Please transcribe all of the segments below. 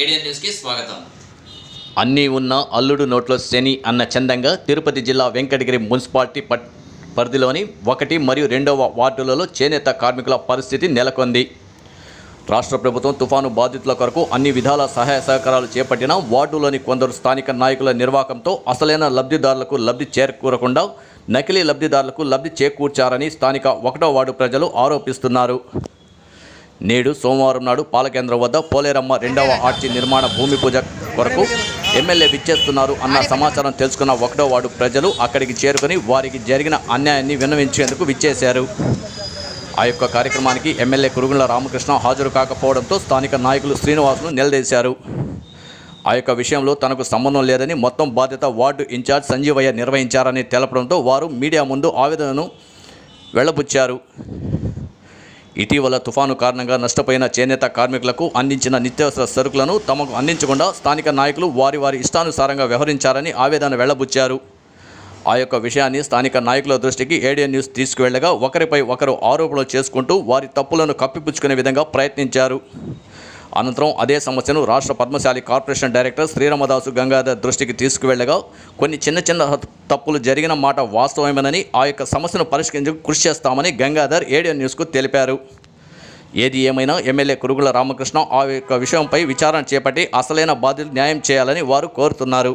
ఏడియన్ న్యూస్కి స్వాగతం. అన్నీ ఉన్న అల్లుడు నోట్లో శని అన్న చందంగా తిరుపతి జిల్లా వెంకటగిరి మున్సిపాలిటీ పట్ పరిధిలోని ఒకటి మరియు రెండవ వార్డులలో చేనేత కార్మికుల పరిస్థితి నెలకొంది. రాష్ట్ర ప్రభుత్వం తుఫాను బాధితుల కొరకు అన్ని విధాల సహాయ సహకారాలు చేపట్టిన వార్డులోని కొందరు స్థానిక నాయకుల నిర్వాహకంతో అసలైన లబ్ధిదారులకు లబ్ధి చేకూరకుండా నకిలీ లబ్ధిదారులకు లబ్ధి చేకూర్చారని స్థానిక ఒకటో వార్డు ప్రజలు ఆరోపిస్తున్నారు. నేడు సోమవారం నాడు పాలకేంద్రం వద్ద పోలేరమ్మ రెండవ ఆర్చి నిర్మాణ భూమి పూజ కొరకు ఎమ్మెల్యే విచ్చేస్తున్నారు అన్న సమాచారం తెలుసుకున్న ఒకటో వార్డు ప్రజలు అక్కడికి చేరుకొని వారికి జరిగిన అన్యాయాన్ని విన్నవించేందుకు విచ్చేశారు. ఆ యొక్క కార్యక్రమానికి ఎమ్మెల్యే కురుగుల రామకృష్ణ హాజరు కాకపోవడంతో స్థానిక నాయకులు శ్రీనివాసును నిలదీశారు. ఆ యొక్క విషయంలో తనకు సంబంధం లేదని మొత్తం బాధ్యత వార్డు ఇన్ఛార్జ్ సంజీవయ్య నిర్వహించారని తెలపడంతో వారు మీడియా ముందు ఆవేదనను వెళ్ళబుచ్చారు ఇటీవల తుఫాను కారణంగా నష్టపోయిన చేనేత కార్మికులకు అందించిన నిత్యావసర సరుకులను తమకు అందించకుండా స్థానిక నాయకులు వారి వారి ఇష్టానుసారంగా వ్యవహరించారని ఆవేదన వెళ్ళబుచ్చారు. ఆ యొక్క విషయాన్ని స్థానిక నాయకుల దృష్టికి ఏడియన్ న్యూస్ తీసుకువెళ్ళగా ఒకరిపై ఒకరు ఆరోపణలు చేసుకుంటూ వారి తప్పులను కప్పిపుచ్చుకునే విధంగా ప్రయత్నించారు. అనంతరం అదే సమస్యను రాష్ట్ర పద్మశాలి కార్పొరేషన్ డైరెక్టర్ శ్రీరామదాసు గంగాధర్ దృష్టికి తీసుకువెళ్ళగా కొన్ని చిన్న చిన్న తప్పులు జరిగిన మాట వాస్తవమేనని ఆ యొక్క సమస్యను పరిష్కరించేందుకు కృషి చేస్తామని గంగాధర్ ఏడియన్ న్యూస్కు తెలిపారు. ఏది ఏమైనా ఎమ్మెల్యే కురుగుల రామకృష్ణ ఆ యొక్క విషయంపై విచారణ చేపట్టి అసలైన బాధ్యతలు న్యాయం చేయాలని వారు కోరుతున్నారు.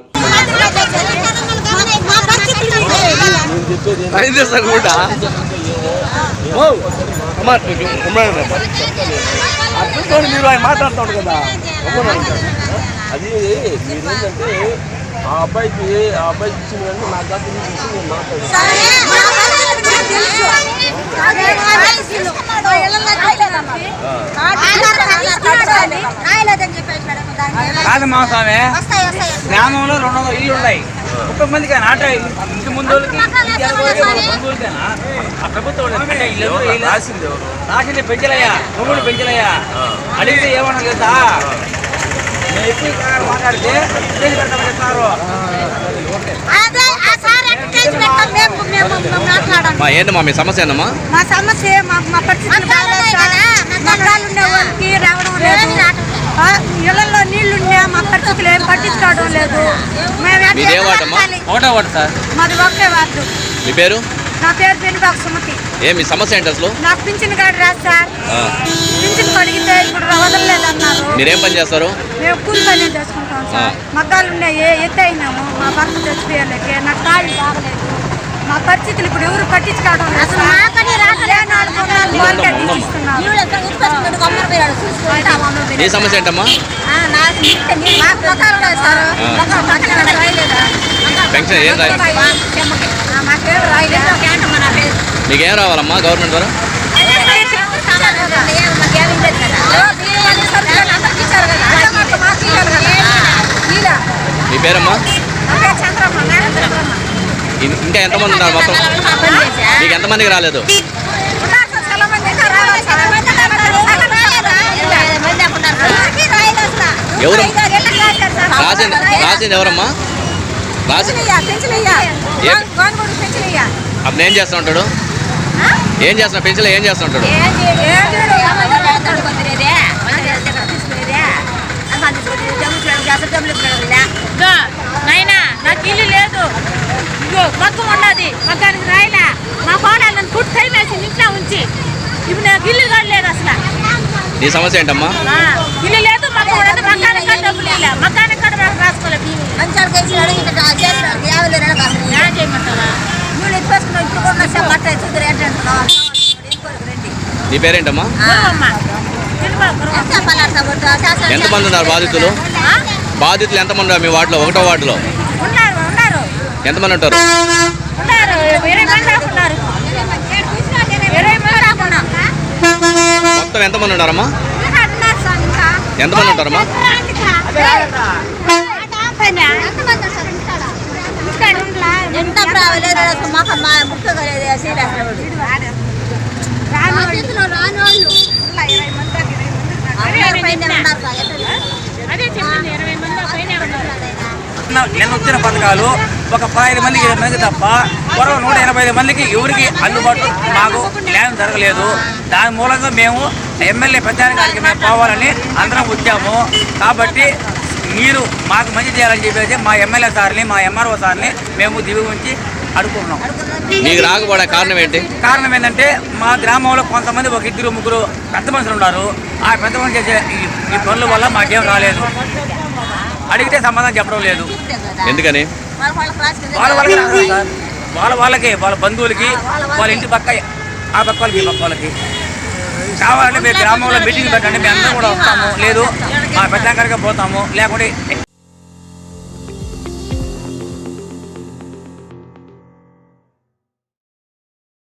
అర్థంతో మీరు ఆయన మాట్లాడుతాడు కదా. అది మీరేంటంటే ఆ అబ్బాయికి ఆ అబ్బాయికి ఇచ్చిన వెంటనే నా దగ్గర నుంచి నేను మాట్లాడాను. కాదు మా స్వామి గ్రామంలో రెండు వందల ఇల్లు ఉన్నాయి. ముప్పై ఇంటి ముందు వాళ్ళకి, ఇంటి వెనక వాళ్ళకి, వాళ్ళ బంధువులకేనా? ఆ ప్రభుత్వం? రాసింది రాసింది పెంచలయ్యా నువ్వు పెంచలయ్యా. అడిగితే ఏమన్నా మాట్లాడితే చెప్తున్నారు. మా ఏంటమ్మా మీ సమస్య ఏంటమ్మా మా సమస్య మా వాళ్ళకి రావడం లేదు. ఇళ్ళలో నీళ్ళు ఉన్నా మా పరిస్థితులు ఏం పట్టించుకోవడం లేదు? ఒకటే ఒకటి సార్. మాది ఒకే వార్డు. మీ పేరు? నా పేరు పెనుబాబు సుమతి. ఏ మీ సమస్య ఏంటి అసలు? నాకు పింఛన్ కార్డు రాదు సార్. పింఛన్ అడిగితే ఇప్పుడు వదలలేదు అన్నారు మీరేం పని చేస్తారు? మేము కూలి పని చేసుకుంటాం సార్. మగ్గాలు ఉన్నాయి ఎత్తి అయినాము మా భర్త చచ్చిపోయాలకి నాకు కాళ్ళు బాగలేదు. మా పరిస్థితులు ఇప్పుడు ఎవరు పట్టించుకోవడం లేదు నీ సమస్య ఏంటమ్మా? పెన్షన్ ఏం రాయి మీకేం రావాలమ్మా గవర్నమెంట్ ద్వారా? మీ పేరమ్మా? ఇంకా ఎంతమంది ఉన్నారు మొత్తం? మీకు ఎంతమందికి రాలేదు? ఎవరు? రాసింది రాసింది ఎవరమ్మా? రాసింది అప్పుడు ఏం చేస్తూ ఉంటాడు ఏం చేస్తున్నా పెన్షన్ ఏం చేస్తూ ఉంటాడు నాయనా నాకు ఇల్లు లేదు. ఇగో మొత్తం ఉన్నది రాయలే. మా కోడలు నన్ను కుట్టి టైం వేసి ఇంట్లో ఉంచి. ఇప్పుడు నాకు ఇల్లు కూడా లేదు అసలు. నీ సమస్య ఏంటమ్మా? ఇల్లు లేదు డబ్బులు మాకు రాసుకోలేదు నీ పేరేంటమ్మా? ఎంతమంది ఉన్నారు బాధితులు? బాధితులు ఎంతమంది ఉన్నారు మీ వార్డులో? ఒకటో వార్డులో? ఉన్నారు ఉన్నారు. ఎంతమంది ఉంటారు ఉన్నారు ఇరవై మంది దాకా ఉన్నారు ఇరవై మంది దాకా ఉన్నారు మొత్తం ఎంతమంది ఇంకా. ఎంతమంది ఉంటారమ్మా ఎంత ప్రావలేదు మాకు మా పైన ఉన్నారు నిన్న వచ్చిన పథకాలు ఒక పదహైదు మందికి ఇరవై మందికి తప్ప మరో నూట ఎనభై ఐదు మందికి ఎవరికి అందుబాటు మాకు న్యాయం జరగలేదు. దాని మూలంగా మేము ఎమ్మెల్యే ప్రచారానికి మేము పోవాలని అందరం వచ్చాము. కాబట్టి మీరు మాకు మంచి చేయాలని చెప్పేసి మా ఎమ్మెల్యే సార్ని మా ఎంఆర్ఓ సార్ని మేము దివి ఉంచి అడుగుతున్నాం. మీకు రాకపోవడం కారణం ఏంటి? కారణం ఏంటంటే మా గ్రామంలో కొంతమంది ఒక ఇద్దరు ముగ్గురు పెద్ద మనుషులు ఉన్నారు. ఆ పెద్ద మనుషులు చేసే ఈ- ఈ పనుల వల్ల మాకేం రాలేదు. అడిగితే సమాధానం చెప్పడం లేదు. ఎందుకని? వాళ్ళ వాళ్ళకి వాళ్ళ వాళ్ళకి వాళ్ళ బంధువులకి వాళ్ళ ఇంటి పక్క ఆ పక్క వాళ్ళకి ఈ పక్క వాళ్ళకి. కావాలంటే మేము గ్రామంలో మీటింగ్ పెట్టండి మేము అందరం కూడా వస్తాము. లేదు మా పెద్ద పోతాము. లేకుంటే